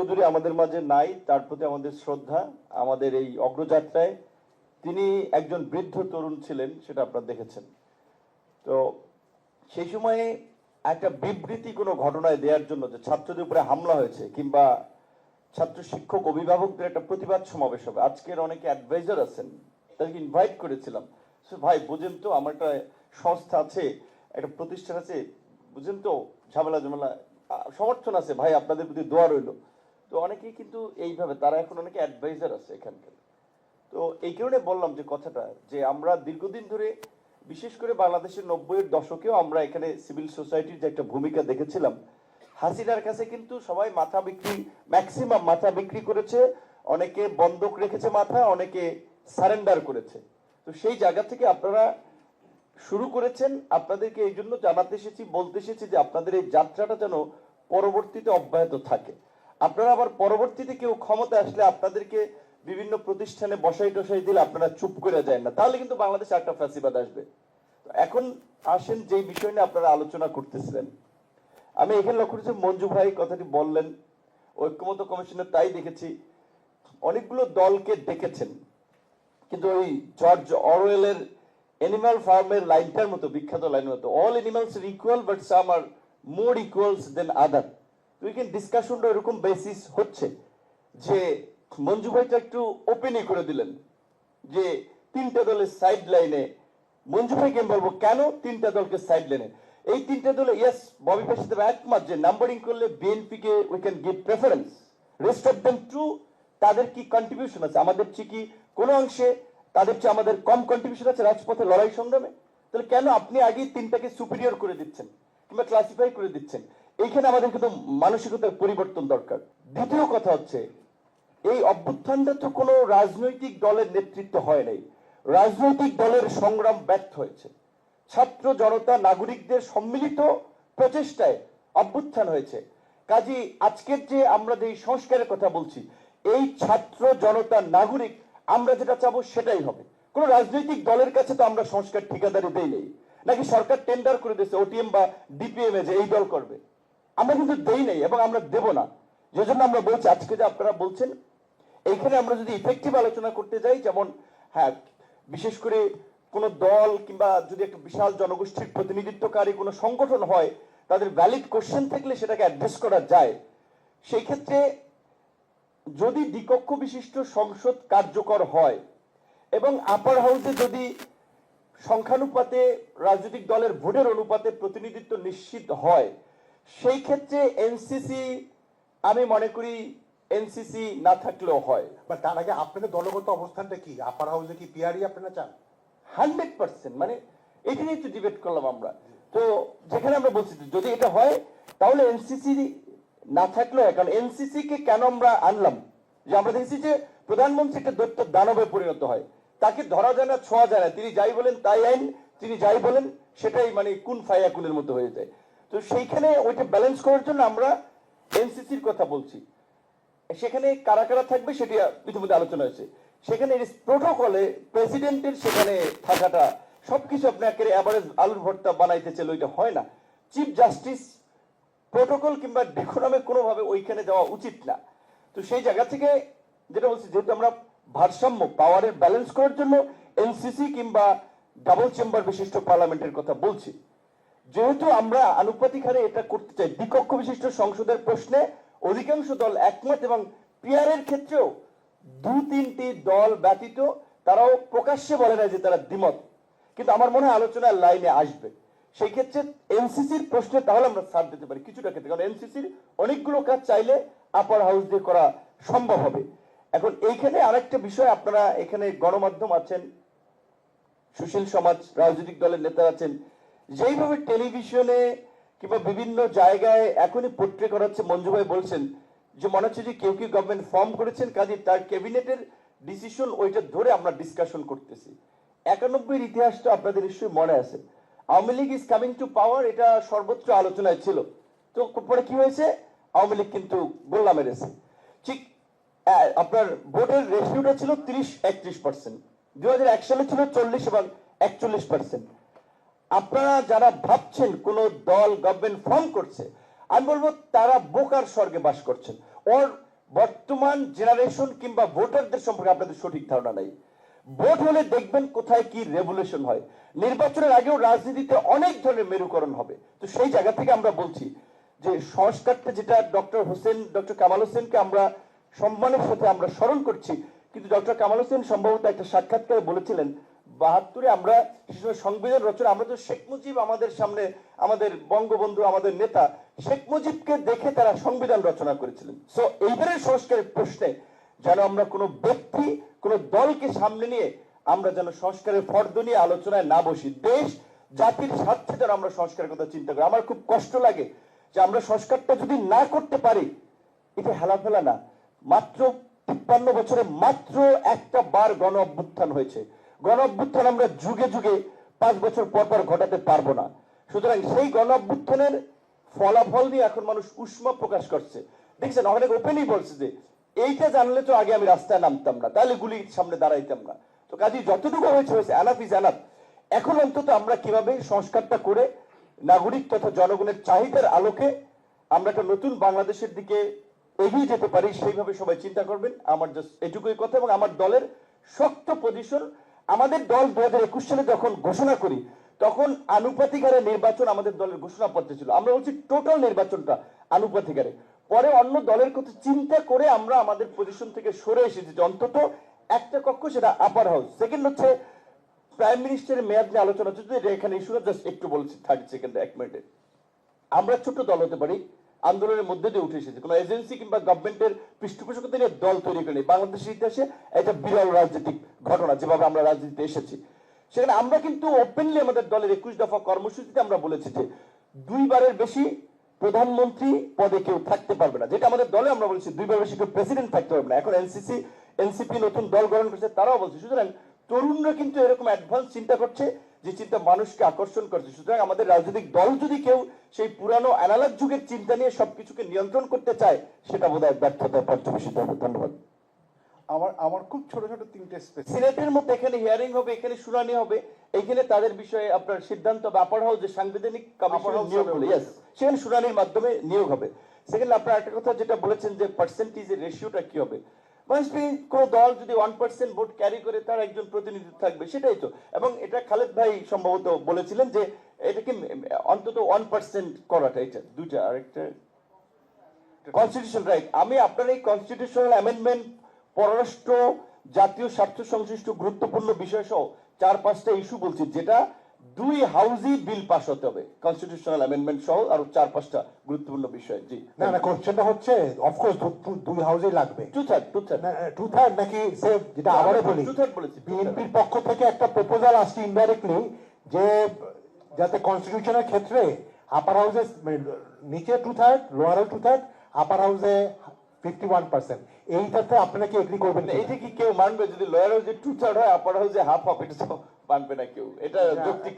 চৌধুরী আমাদের মাঝে নাই, তার প্রতি আমাদের শ্রদ্ধা, আমাদের এই অগ্রযাত্রায় তিনি একজন বৃদ্ধ তরুণ ছিলেন, সেটা আপনারা দেখেছেন। তো সেই সময়ে একটা বিবৃতি কোনো ঘটনায় দেওয়ার জন্য যে ছাত্রদের উপরে হামলা হয়েছে, কিংবা ছাত্র শিক্ষক, অভিভাবকদের একটা প্রতিবাদ সমাবেশ হবে, আজকের অনেকে অ্যাডভাইজার আছেন, তাদেরকে ইনভাইট করেছিলাম। ভাই, বুঝেন তো, আমার একটা সংস্থা আছে, একটা প্রতিষ্ঠান আছে, বুঝেন তো ঝামেলা ঝামেলা সমর্থন আছে, ভাই, আপনাদের প্রতি দোয়া রইল। তো অনেকেই কিন্তু এইভাবে, তারা এখন অনেকে অ্যাডভাইজার আছে এখানকার। তো এই কারণে বললাম যে কথাটা, যে আমরা দীর্ঘদিন ধরে, বিশেষ করে বাংলাদেশের নব্বইয়ের দশকেও আমরা এখানে সিভিল সোসাইটির যে একটা ভূমিকা দেখেছিলাম, হাসিনার কাছে কিন্তু সবাই মাথা বিক্রি ম্যাক্সিমাম মাথা বিক্রি করেছে, অনেকে বন্ধক রেখেছে মাথা, অনেকে সারেন্ডার করেছে। তো সেই জায়গা থেকে আপনারা শুরু করেছেন, আপনাদেরকে এই জন্য জানাতে এসেছি, বলতে এসেছি যে আপনাদের এই যাত্রাটা যেন পরবর্তীতে অব্যাহত থাকে। আপনারা আবার পরবর্তীতে কেউ ক্ষমতা আসলে আপনাদেরকে বিভিন্ন প্রতিষ্ঠানে বসাই টসাই দিলে আপনারা চুপ করে যায় না। তাহলে কিন্তু বাংলাদেশে একটা ফ্যাসিবাদ আসবে। এখন আসেন যেই বিষয় নিয়ে আপনারা আলোচনা করতেছিলেন। আমি এখানে লক্ষ্য করেছি মঞ্জু ভাই কথাটি বললেন ঐক্যমত কমিশনে তাই দেখেছি, অনেকগুলো দলকে ডেকেছেন। কিন্তু ওই জর্জ অরওয়েলের অ্যানিমাল ফার্মের লাইনটার মতো, বিখ্যাত লাইনের মতো all animals are equal but some are more equals than other ডিসকাশনটা এরকম বেসিস হচ্ছে? যে মঞ্জু ভাইটা একটু ওপেনই করে দিলেন, যে তিনটা দলের সাইড লাইনে মঞ্জু বলব কেন তিনটা দলকে সাইড লাইনে এই তিনটা দলে ইয়েস ববি দেবে একমত যে নাম্বারিং করলে we can give preference rest of them to তাদের কি কন্ট্রিবিউশন আছে? আমাদের চেয়ে কি কোনো অংশে, তাদের চেয়ে আমাদের কম কন্ট্রিবিউশন আছে রাজপথে লড়াই সংগ্রামে? তাহলে কেন আপনি আগেই তিনটাকে সুপিরিয়র করে দিচ্ছেন? কিংবা ক্লাসিফাই করে দিচ্ছেন? এইখানে আমাদের কিন্তু মানসিকতার পরিবর্তন দরকার। দ্বিতীয় কথা হচ্ছে, এই অভ্যুত্থানটা তো কোনো রাজনৈতিক দলের নেতৃত্ব হয় নাই। রাজনৈতিক দলের সংগ্রাম ব্যর্থ হয়েছে। ছাত্র জনতা, নাগরিকদের সম্মিলিত প্রচেষ্টায় অভ্যুত্থান হয়েছে। কাজী, আজকের যে আমরা যে সংস্কারের কথা বলছি, এই ছাত্র জনতা, নাগরিক, আমরা যেটা চাবো সেটাই হবে। কোন রাজনৈতিক দলের কাছে তো আমরা সংস্কার ঠিকাদারি দেই নাকি সরকার টেন্ডার করে দিয়েছে ওটিএম বা ডিপিএম এ যে এই দল করবে। আমরা কিন্তু দেই নাই এবং আমরা দেব না। যে জন্য আমরা বলছি, আজকে যে আপনারা বলছেন এইখানে আমরা যদি ইফেক্টিভ আলোচনা করতে যাই, যেমন হ্যাঁ বিশেষ করে কোন দল কিংবা যদি একটা বিশাল জনগোষ্ঠীর প্রতিনিধিত্বকারী কোনো সংগঠন হয়, তাদের ভ্যালিড কোশ্চেন থাকলে সেটাকে অ্যাড্রেস করা যায়। সেই ক্ষেত্রে যদি দ্বিকক্ষ বিশিষ্ট সংসদ কার্যকর হয় এবং আপার হাউসে যদি সংখ্যানুপাতে রাজনৈতিক দলের ভোটের অনুপাতে প্রতিনিধিত্ব নিশ্চিত হয় সেই ক্ষেত্রে এনসিসি আমি মনে করি এনসিসি না থাকলেও হয়। বা তার আগে আপনাদের দলগত অবস্থানটা কি? আপার হাউসে কি পিআরই আপনারা চান? হান্ড্রেড পার্সেন্ট মানে এটা নিয়ে তো ডিবেট করলাম আমরা। তো যেখানে আমরা বলছি যদি এটা হয় তাহলে এনসিসি না থাকলেও কারণ এনসিসি কে কেন আমরা আনলাম? যে আমরা দেখছি যে প্রধানমন্ত্রী একটা দৈত্য দানবে পরিণত হয়। তাকে ধরা যায় না ছোঁয়া যায় না। তিনি যাই বলেন তাই আইন তিনি যাই বলেন সেটাই মানে কোন ফাইয়া কুনের মতো হয়ে যায়। তো সেইখানে ওইটা ব্যালেন্স করার জন্য আমরা এনসিসির কথা বলছি। সেখানে কারা কারা থাকবে সেটি ইতিমধ্যে আলোচনা হয়েছে। সেখানে প্রোটোকলে প্রেসিডেন্টের সেখানে থাকাটা, সবকিছু আপনাকে অ্যাভারেজ আলুর ভর্তা বানাইতে চাইলে ওইটা হয় না। চিফ জাস্টিস প্রোটোকল কিংবা ডেকোরামে কোনোভাবে ওইখানে যাওয়া উচিত না। তো সেই জায়গা থেকে যেটা বলছি, যেহেতু আমরা ভারসাম্য পাওয়ারের ব্যালেন্স করার জন্য এনসিসি কিংবা ডাবল চেম্বার বিশিষ্ট পার্লামেন্টের কথা বলছি। যেহেতু আমরা আনুপাতিক হারে এটা করতে চাই দ্বিকক্ষ বিশিষ্ট সংসদের প্রশ্নে অধিকাংশ দল একমত এবং পিয়ারের ক্ষেত্রেও দু তিনটি দল ব্যতীত তারাও প্রকাশ্যে বলে না যে তারা দ্বিমত। কিন্তু আমার মনে হয় আলোচনার লাইনে আসবে। সেই ক্ষেত্রে এনসিসির প্রশ্নে তাহলে আমরা ছাড় দিতে পারি কিছুটা ক্ষেত্রে, কারণ এনসিসির অনেকগুলো কাজ চাইলে আপার হাউস দিয়ে করা সম্ভব হবে। এখন এইখানে আরেকটা বিষয়, আপনারা এখানে গণমাধ্যম আছেন, সুশীল সমাজ, রাজনৈতিক দলের নেতা আছেন যেইভাবে টেলিভিশনে কিংবা বিভিন্ন জায়গায় এখনই পোট্রে করা হচ্ছে মঞ্জু ভাই বলছেন, যে মনে হচ্ছে যে কেউ কেউ গভর্নমেন্ট ফর্ম করেছেন, কাজে তার ক্যাবিনেটের ডিসিশন ওইটা ধরে আমরা ডিসকাশন করতেছি। একানব্বই ইতিহাসটা আপনাদের নিশ্চয়ই মনে আছে। Awami League is coming to power এটা সর্বোচ্চ আলোচনায় ছিল। তো পরে কি হয়েছে? আওয়ামী লীগ কিন্তু গোল্লা মেরেছে। ঠিক আপনার ভোটের রেশিওটা ছিল তিরিশ, একত্রিশ পার্সেন্ট দু হাজার এক সালে ছিল চল্লিশ এবং একচল্লিশ পার্সেন্ট আপনারা যারা ভাবছেন কোন দল গভর্নমেন্ট ফর্ম করছে, আমি বলব তারা বোকার স্বর্গে বাস করছেন। ওর বর্তমান জেনারেশন কিংবা ভোটারদের সম্পর্কে আপনাদের সঠিক ধারণা নাই। ভোট হলে দেখবেন কোথায় কি রেভলিউশন হয়। নির্বাচনের আগেও রাজনীতিতে অনেক ধরনের মেরুকরণ হবে। তো সেই জায়গা থেকে আমরা বলছি যে সংস্কারটা যেটা ডক্টর হোসেন, ডক্টর কামাল হোসেনকে আমরা সম্মানের সাথে আমরা স্মরণ করছি, কিন্তু ডক্টর কামাল হোসেন সম্ভবত একটা সাক্ষাৎকারে বলেছিলেন বাহাত্তরে আমরা সে সময় সংবিধান রচনা, আমরা তো শেখ মুজিব আমাদের সামনে, আমাদের বঙ্গবন্ধু, আমাদের নেতা, শেখ মুজিবকে দেখে তারা সংবিধান রচনা করেছিলেন। সো এইবারের সংস্কারের প্রশ্নে যেন আমরা কোনো ব্যক্তি, কোনো দলকে সামনে নিয়ে আমরা যেন সংস্কারের ফর্দ নিয়ে আলোচনায় না বসি, দেশ, জাতির স্বার্থে যেন আমরা সংস্কারের কথা চিন্তা করি। আমার খুব কষ্ট লাগে যে আমরা সংস্কারটা যদি না করতে পারি, এটা হেলাফেলা না। মাত্র তিপ্পান্ন বছরে মাত্র একটা বার গণ অভ্যুত্থান হয়েছে। গণ অভ্যুত্থান আমরা যুগে যুগে পাঁচ বছর পর পর ঘটাতে পারব না। সুতরাং সেই গণ অভ্যুত্থানের ফলাফল নিয়ে এখন মানুষ উষ্মা প্রকাশ করছে। দেখছেন, অনেক ওপেনই বলছে যে, এইটা জানলে তো আগে আমি রাস্তায় নামতাম না, তাহলে গুলির সামনে দাঁড়াইতাম না। তো কাজে, যতটুকু হয়েছে হয়েছে আনাফ ইজ আনাফ এখন অন্তত আমরা কীভাবে সংস্কারটা করে নাগরিক তথা জনগণের চাহিদার আলোকে আমরা একটা নতুন বাংলাদেশের দিকে এগিয়ে যেতে পারি, সেইভাবে সবাই চিন্তা করবেন। আমার জাস্ট এটুকুই কথা এবং আমার দলের শক্ত পজিশন আমাদের দল দু হাজার একুশ সালে যখন ঘোষণা করি, তখন আনুপাতিক হারে নির্বাচন আমাদের দলের ঘোষণাপত্রে ছিল। আমরা বলছি টোটাল নির্বাচনটা আনুপাতিক হারে পরে অন্য দলের কথা চিন্তা করে আমরা আমাদের পজিশন থেকে সরে এসেছি যে অন্তত একটা কক্ষ সেটা আপার হাউস সেকেন্ড হচ্ছে প্রাইম মিনিস্টারের মেয়াদ নিয়ে আলোচনা হচ্ছে এখানে ইস্যুটা জাস্ট একটু বলছি থার্টি সেকেন্ড এক মিনিটে আমরা ছোট দল হতে পারি আন্দোলনের মধ্যে দিয়ে উঠে এসেছে। কোনো এজেন্সি কিংবা গভর্নমেন্টের পৃষ্ঠপোষকতা নিয়ে দল তৈরি করেনি। বাংলাদেশের ইতিহাসে এটা বিরল রাজনৈতিক ঘটনা যেভাবে আমরা রাজনীতিতে এসেছি। সেখানে আমরা কিন্তু ওপেনলি আমাদের দলের একুশ দফা কর্মসূচিতে আমরা বলেছি যে দুইবারের বেশি প্রধানমন্ত্রী পদে কেউ থাকতে পারবে না। যেটা আমাদের দলে আমরা বলেছি, দুইবার বেশি কেউ প্রেসিডেন্ট থাকতে পারবে না। এখন এনসিসি এনসিপি নতুন দল গঠন করছে, তারাও বলছে। সুতরাং তরুণরা কিন্তু এরকম অ্যাডভান্স চিন্তা করছে যে চিন্তা মানুষকে আকর্ষণ করছে। সুতরাং আমাদের রাজনৈতিক দল যদি কেউ সেই পুরানো অ্যানালগ যুগের চিন্তা নিয়ে সবকিছুকে নিয়ন্ত্রণ করতে চায় সেটা বোধ হয় ব্যর্থতায় পর্যবেসিত হবে। ধন্যবাদ। আমার আমার খুব ছোট ছোট তিনটে সিনেটের মধ্যে এখানে হিয়ারিং হবে এখানে শুনানি হবে। এখানে তাদের বিষয়ে আপনার সিদ্ধান্ত হাউস যে সাংবিধানিক কমিশন নিয়োগ হলো yes সেখানে শুনানির মাধ্যমে নিয়োগ হবে। সেখানে আপনার একটা কথা যেটা বলেছেন যে পার্সেন্টেজের রেশিওটা কি হবে? মাসবি কোন দল যদি ওয়ান পার্সেন্ট ভোট ক্যারি করে, তার একজন প্রতিনিধি থাকবে, সেটাই তো। এবং এটা খালেদ ভাই সম্ভবত বলেছিলেন যে এটাকে অন্তত ওয়ান পার্সেন্ট করাটা, এটা দুইটা আরেকটা কনস্টিটিউশন রাইট আমি আপনার এই কনস্টিটিউশনাল অ্যামেন্ডমেন্ট পররাষ্ট্র জাতীয় স্বার্থ সংশ্লিষ্ট গুরুত্বপূর্ণ বিষয় সহ চার পাঁচটা ইস্যু বলছি, যেটা দুই হাউসই বিল পাস হতে হবে কনস্টিটিউশনাল অ্যামেন্ডমেন্ট সহ আর চার পাঁচটা গুরুত্বপূর্ণ বিষয়। জি না না কোশ্চেনটা হচ্ছে অফকোর্স দুই হাউসেই লাগবে। Two third two third two third নাকি সে যেটা আবারও বলি টু থার্ড বলেছি বিএনপির পক্ষ থেকে একটা প্রপোজাল আসছে ইনডাইরেক্টলি যে যাতে কনস্টিটিউশনের ক্ষেত্রে আপার হাউসে নিচে two third lower two third upper হাউসে ফিফটি ওয়ান পার্সেন্ট এইটাতে আপনারা কি এগ্রি করবেন? এইটা কি কেউ মানবে? যদি লোয়ার হাউসে টু থার্ড হয় আপার হাউসে হাফ হাফ এটা মানবে না কেউ। এটা যৌক্তিক